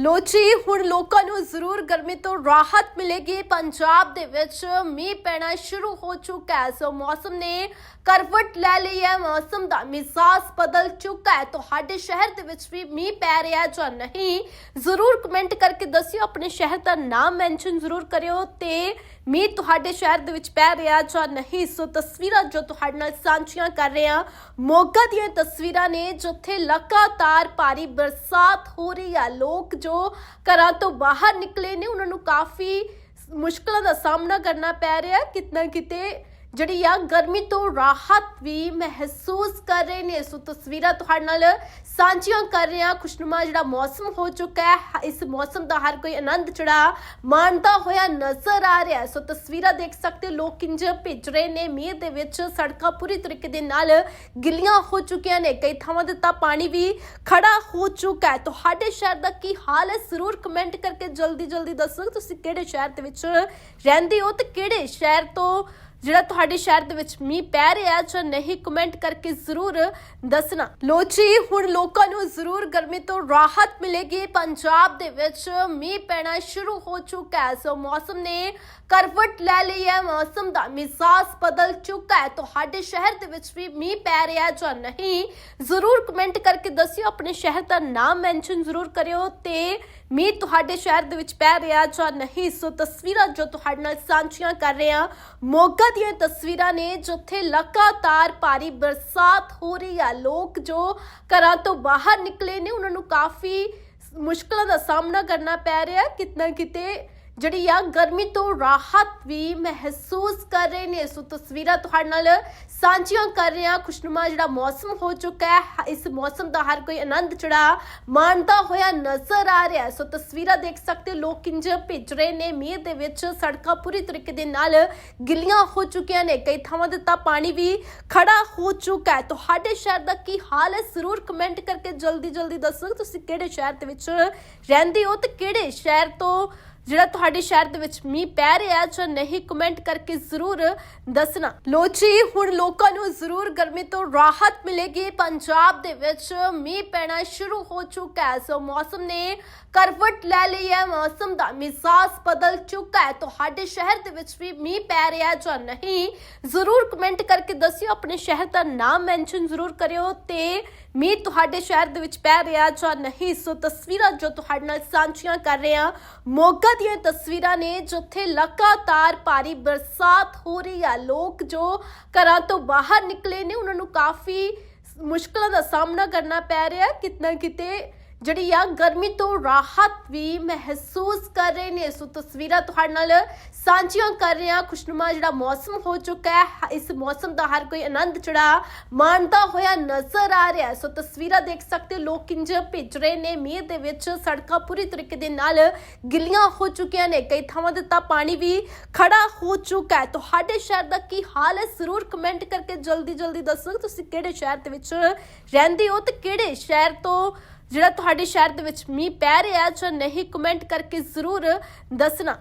ਲੋ ਜੀ, ਹੁਣ ਲੋਕਾਂ ਨੂੰ ਜ਼ਰੂਰ ਗਰਮੀ ਤੋਂ ਰਾਹਤ ਮਿਲੇਗੀ। ਪੰਜਾਬ ਦੇ ਵਿੱਚ ਮੀਂਹ ਪੈਣਾ ਸ਼ੁਰੂ ਹੋ ਚੁੱਕਾ ਹੈ। ਸੋ ਮੌਸਮ ਨੇ ਕਰਵਟ ਲੈ ਲਈ ਹੈ। ਮੌਸਮ ਦਾ ਮਿਜ਼ਾਜ ਬਦਲ ਚੁੱਕਾ ਹੈ। ਤੁਹਾਡੇ ਸ਼ਹਿਰ ਦੇ ਵਿੱਚ ਵੀ ਮੀਂਹ ਪੈ ਰਿਹਾ ਜਾਂ ਨਹੀਂ, ਜ਼ਰੂਰ ਕਮੈਂਟ ਕਰਕੇ ਦੱਸਿਓ। ਆਪਣੇ ਸ਼ਹਿਰ ਦਾ ਨਾਮ ਮੈਂਸ਼ਨ ਜ਼ਰੂਰ ਕਰਿਓ ਤੇ ਮੀਂਹ ਤੁਹਾਡੇ ਸ਼ਹਿਰ ਦੇ ਵਿੱਚ ਪੈ ਰਿਹਾ ਜਾਂ ਨਹੀਂ। ਸੋ ਤਸਵੀਰਾਂ ਜੋ ਤੁਹਾਡੇ ਨਾਲ ਸਾਂਝੀਆਂ ਕਰ ਰਹੇ ਹਾਂ, ਮੋਗਾ ਦੀਆਂ ਤਸਵੀਰਾਂ ਨੇ, ਜਿੱਥੇ ਲਗਾਤਾਰ ਭਾਰੀ ਬਰਸਾਤ ਹੋ ਰਹੀ ਹੈ। ਲੋਕ ਜੋ ਘਰਾਂ ਤੋਂ ਬਾਹਰ ਨਿਕਲੇ ਨੇ, ਉਹਨਾਂ ਨੂੰ ਕਾਫੀ ਮੁਸ਼ਕਲਾਂ ਦਾ ਸਾਹਮਣਾ ਕਰਨਾ ਪੈ ਰਿਹਾ ਹੈ। ਕਿਤਨਾ ਕਿਤੇ ਜਿਹੜੀ ਆ ਗਰਮੀ ਤੋਂ ਰਾਹਤ ਵੀ ਮਹਿਸੂਸ ਕਰ ਰਹੇ ਨੇ। ਸੋ ਤਸਵੀਰਾਂ ਤੁਹਾਡੇ ਨਾਲ ਸਾਂਝੀਆਂ ਕਰ ਰਹੇ ਹਾਂ। ਖੁਸ਼ਨੁਮਾ ਜਿਹੜਾ ਮੌਸਮ ਹੋ ਚੁੱਕਾ ਹੈ ਇਸ ਮੌਸਮ ਦਾ ਹਰ ਕੋਈ ਆਨੰਦ ਜਿਹੜਾ ਮਾਣਦਾ ਹੋਇਆ ਨਜ਼ਰ ਆ ਰਿਹਾ ਸੋ ਤਸਵੀਰਾਂ ਦੇਖ ਸਕਦੇ ਲੋਕ ਇੰਜ ਭਿੱਜ ਰਹੇ ਨੇ। ਮੀਂਹ ਦੇ ਵਿੱਚ ਸੜਕਾਂ ਪੂਰੀ ਤਰੀਕੇ ਦੇ ਨਾਲ ਗਿੱਲੀਆਂ ਹੋ ਚੁੱਕੀਆਂ ਨੇ। ਕਈ ਥਾਵਾਂ ਤੇ ਤਾਂ ਪਾਣੀ ਵੀ ਖੜਾ ਹੋ ਚੁੱਕਾ ਹੈ। ਤੁਹਾਡੇ ਸ਼ਹਿਰ ਦਾ ਕੀ ਹਾਲ ਹੈ? ਜ਼ਰੂਰ ਕਮੈਂਟ ਕਰਕੇ ਜਲਦੀ ਜਲਦੀ ਦੱਸੋ। ਤੁਸੀਂ ਕਿਹੜੇ ਸ਼ਹਿਰ ਦੇ ਵਿੱਚ ਰਹਿੰਦੇ ਹੋ ਤੇ ਕਿਹੜੇ ਸ਼ਹਿਰ ਤੋਂ ਜਿਹੜਾ ਤੁਹਾਡੇ ਸ਼ਹਿਰ ਦੇ ਵਿੱਚ ਮੀਂਹ ਪੈ ਰਿਹਾ ਜਾਂ ਨਹੀਂ ਕਮੈਂਟ ਕਰਕੇ ਜ਼ਰੂਰ ਦੱਸਣਾ। ਲੋ ਜੀ, ਹੁਣ ਲੋਕਾਂ ਨੂੰ ਜ਼ਰੂਰ ਗਰਮੀ ਤੋਂ ਰਾਹਤ ਮਿਲੇਗੀ। ਪੰਜਾਬ ਦੇ ਵਿੱਚ ਮੀਂਹ ਪੈਣਾ ਸ਼ੁਰੂ ਹੋ ਚੁੱਕਾ ਹੈ। ਸੋ ਮੌਸਮ ਨੇ ਕਰਵਟ ਲੈ ਲਈ ਹੈ। ਮੌਸਮ ਦਾ ਮਿਜ਼ਾਜ ਬਦਲ ਚੁੱਕਾ ਹੈ। ਤੁਹਾਡੇ ਸ਼ਹਿਰ ਦੇ ਵਿੱਚ ਵੀ ਮੀਂਹ ਪੈ ਰਿਹਾ ਜਾਂ ਨਹੀਂ, ਜ਼ਰੂਰ ਕਮੈਂਟ ਕਰਕੇ ਦੱਸਿਓ। ਆਪਣੇ ਸ਼ਹਿਰ ਦਾ ਨਾਮ ਮੈਂਸ਼ਨ ਜ਼ਰੂਰ ਕਰਿਓ ਤੇ ਮੀਂਹ ਤੁਹਾਡੇ ਸ਼ਹਿਰ ਦੇ ਵਿੱਚ ਪੈ ਰਿਹਾ ਜਾਂ ਨਹੀਂ? ਸੋ ਤਸਵੀਰਾਂ ਜੋ ਤੁਹਾਡੇ ਨਾਲ ਸਾਂਝੀਆਂ ਕਰ ਰਹੇ ਹਾਂ। ਮੋਗਾ ਦੀਆਂ ਤਸਵੀਰਾਂ ਨੇ ਜਿੱਥੇ ਲਗਾਤਾਰ ਭਾਰੀ ਬਰਸਾਤ ਹੋ ਰਹੀ ਆ ਲੋਕ ਜੋ ਘਰਾਂ ਤੋਂ ਬਾਹਰ ਨਿਕਲੇ ਨੇ, ਉਹਨਾਂ ਨੂੰ ਕਾਫੀ ਮੁਸ਼ਕਲਾਂ ਦਾ ਸਾਹਮਣਾ ਕਰਨਾ ਪੈ ਰਿਹਾ ਹੈ। ਕਿਤਨਾ ਕਿਤੇ ਜਿਹੜੀ ਆ ਗਰਮੀ ਤੋਂ ਰਾਹਤ ਵੀ ਮਹਿਸੂਸ ਕਰ ਰਹੇ ਨੇ। ਸੋ ਤਸਵੀਰਾਂ ਤੁਹਾਡੇ ਨਾਲ ਸਾਂਝੀਆਂ ਕਰ ਰਹੇ ਹਾਂ। ਖੁਸ਼ਨੁਮਾ ਜਿਹੜਾ ਮੌਸਮ ਹੋ ਚੁੱਕਾ ਹੈ ਇਸ ਮੌਸਮ ਦਾ ਹਰ ਕੋਈ ਆਨੰਦ ਜਿਹੜਾ ਮਾਣਦਾ ਹੋਇਆ ਨਜ਼ਰ ਆ ਰਿਹਾ ਸੋ ਤਸਵੀਰਾਂ ਦੇਖ ਸਕਦੇ ਲੋਕ ਇੰਜ ਭਿੱਜ ਰਹੇ ਨੇ। ਮੀਂਹ ਦੇ ਵਿੱਚ ਸੜਕਾਂ ਪੂਰੀ ਤਰੀਕੇ ਦੇ ਨਾਲ ਗਿੱਲੀਆਂ ਹੋ ਚੁੱਕੀਆਂ ਨੇ। ਕਈ ਥਾਵਾਂ ਤੇ ਤਾਂ ਪਾਣੀ ਵੀ ਖੜਾ ਹੋ ਚੁੱਕਾ ਹੈ। ਤੁਹਾਡੇ ਸ਼ਹਿਰ ਦਾ ਕੀ ਹਾਲ ਹੈ? ਜ਼ਰੂਰ ਕਮੈਂਟ ਕਰਕੇ ਜਲਦੀ ਜਲਦੀ ਦੱਸੋ। ਤੁਸੀਂ ਕਿਹੜੇ ਸ਼ਹਿਰ ਦੇ ਵਿੱਚ ਰਹਿੰਦੇ ਹੋ ਤੇ ਕਿਹੜੇ ਸ਼ਹਿਰ ਤੋਂ ਜਿਹੜਾ ਤੁਹਾਡੇ ਸ਼ਹਿਰ ਦੇ ਵਿੱਚ ਮੀਂਹ ਪੈ ਰਿਹਾ ਜਾਂ ਨਹੀਂ ਕਮੈਂਟ ਕਰਕੇ ਜ਼ਰੂਰ ਦੱਸਣਾ। ਲੋ ਜੀ, ਹੁਣ ਲੋਕਾਂ ਨੂੰ ਜ਼ਰੂਰ ਗਰਮੀ ਤੋਂ ਰਾਹਤ ਮਿਲੇਗੀ। ਪੰਜਾਬ ਦੇ ਵਿੱਚ ਮੀਂਹ ਪੈਣਾ ਸ਼ੁਰੂ ਹੋ ਚੁੱਕਾ ਹੈ। ਸੋ ਮੌਸਮ ਨੇ ਕਰਵਟ ਲੈ ਲਈ ਹੈ। ਮੌਸਮ ਦਾ ਮਿਜ਼ਾਜ ਬਦਲ ਚੁੱਕਾ ਹੈ। ਤੁਹਾਡੇ ਸ਼ਹਿਰ ਦੇ ਵਿੱਚ ਵੀ ਮੀਂਹ ਪੈ ਰਿਹਾ ਜਾਂ ਨਹੀਂ, ਜ਼ਰੂਰ ਕਮੈਂਟ ਕਰਕੇ ਦੱਸਿਓ। ਆਪਣੇ ਸ਼ਹਿਰ ਦਾ ਨਾਮ ਮੈਂਸ਼ਨ ਜ਼ਰੂਰ ਕਰਿਓ ਤੇ ਮੀਂਹ ਤੁਹਾਡੇ ਸ਼ਹਿਰ ਦੇ ਵਿੱਚ ਪੈ ਰਿਹਾ ਜਾਂ ਨਹੀਂ? ਸੋ ਤਸਵੀਰਾਂ ਜੋ ਤੁਹਾਡੇ ਨਾਲ ਸਾਂਝੀਆਂ ਕਰ ਰਹੇ ਹਾਂ। ਮੋਗਾ ਦੀਆਂ ਤਸਵੀਰਾਂ ਨੇ ਜਿੱਥੇ ਲਗਾਤਾਰ ਭਾਰੀ ਬਰਸਾਤ ਹੋ ਰਹੀ ਆ। ਲੋਕ ਜੋ ਘਰਾਂ ਤੋਂ ਬਾਹਰ ਨਿਕਲੇ ਨੇ, ਉਹਨਾਂ ਨੂੰ ਕਾਫੀ ਮੁਸ਼ਕਲਾਂ ਦਾ ਸਾਹਮਣਾ ਕਰਨਾ ਪੈ ਰਿਹਾ। ਹੈ ਕਿਤਨਾ ਕਿਤੇ ਜਿਹੜੀ ਆ ਗਰਮੀ ਤੋਂ ਰਾਹਤ ਵੀ ਮਹਿਸੂਸ ਕਰ ਰਹੇ ਨੇ। ਸੋ ਤਸਵੀਰਾਂ ਤੁਹਾਡੇ ਨਾਲ ਸਾਂਝੀਆਂ ਕਰ ਰਹੇ ਹਾਂ। ਖੁਸ਼ਨੁਮਾ ਜਿਹੜਾ ਮੌਸਮ ਹੋ ਚੁੱਕਾ ਹੈ ਇਸ ਮੌਸਮ ਦਾ ਹਰ ਕੋਈ ਆਨੰਦ ਜਿਹੜਾ ਮਾਣਦਾ ਹੋਇਆ ਨਜ਼ਰ ਆ ਰਿਹਾ ਸੋ ਤਸਵੀਰਾਂ ਦੇਖ ਸਕਦੇ ਹੋ, ਲੋਕ ਇੰਜ ਭਿੱਜ ਰਹੇ ਨੇ। ਮੀਂਹ ਦੇ ਵਿੱਚ ਸੜਕਾਂ ਪੂਰੀ ਤਰੀਕੇ ਦੇ ਨਾਲ ਗਿੱਲੀਆਂ ਹੋ ਚੁੱਕੀਆਂ ਨੇ। ਕਈ ਥਾਵਾਂ ਤੇ ਤਾਂ ਪਾਣੀ ਵੀ ਖੜਾ ਹੋ ਚੁੱਕਾ ਹੈ। ਤੁਹਾਡੇ ਸ਼ਹਿਰ ਦਾ ਕੀ ਹਾਲ ਹੈ? ਜ਼ਰੂਰ ਕਮੈਂਟ ਕਰਕੇ ਜਲਦੀ ਜਲਦੀ ਦੱਸੋ। ਤੁਸੀਂ ਕਿਹੜੇ ਸ਼ਹਿਰ ਦੇ ਵਿੱਚ ਰਹਿੰਦੇ ਹੋ ਤੇ ਕਿਹੜੇ ਸ਼ਹਿਰ ਤੋਂ ਜਿਹੜਾ ਤੁਹਾਡੇ ਸ਼ਹਿਰ ਦੇ ਵਿੱਚ ਮੀਂਹ ਪੈ ਰਿਹਾ ਜਾਂ ਨਹੀਂ ਕਮੈਂਟ ਕਰਕੇ ਜ਼ਰੂਰ ਦੱਸਣਾ।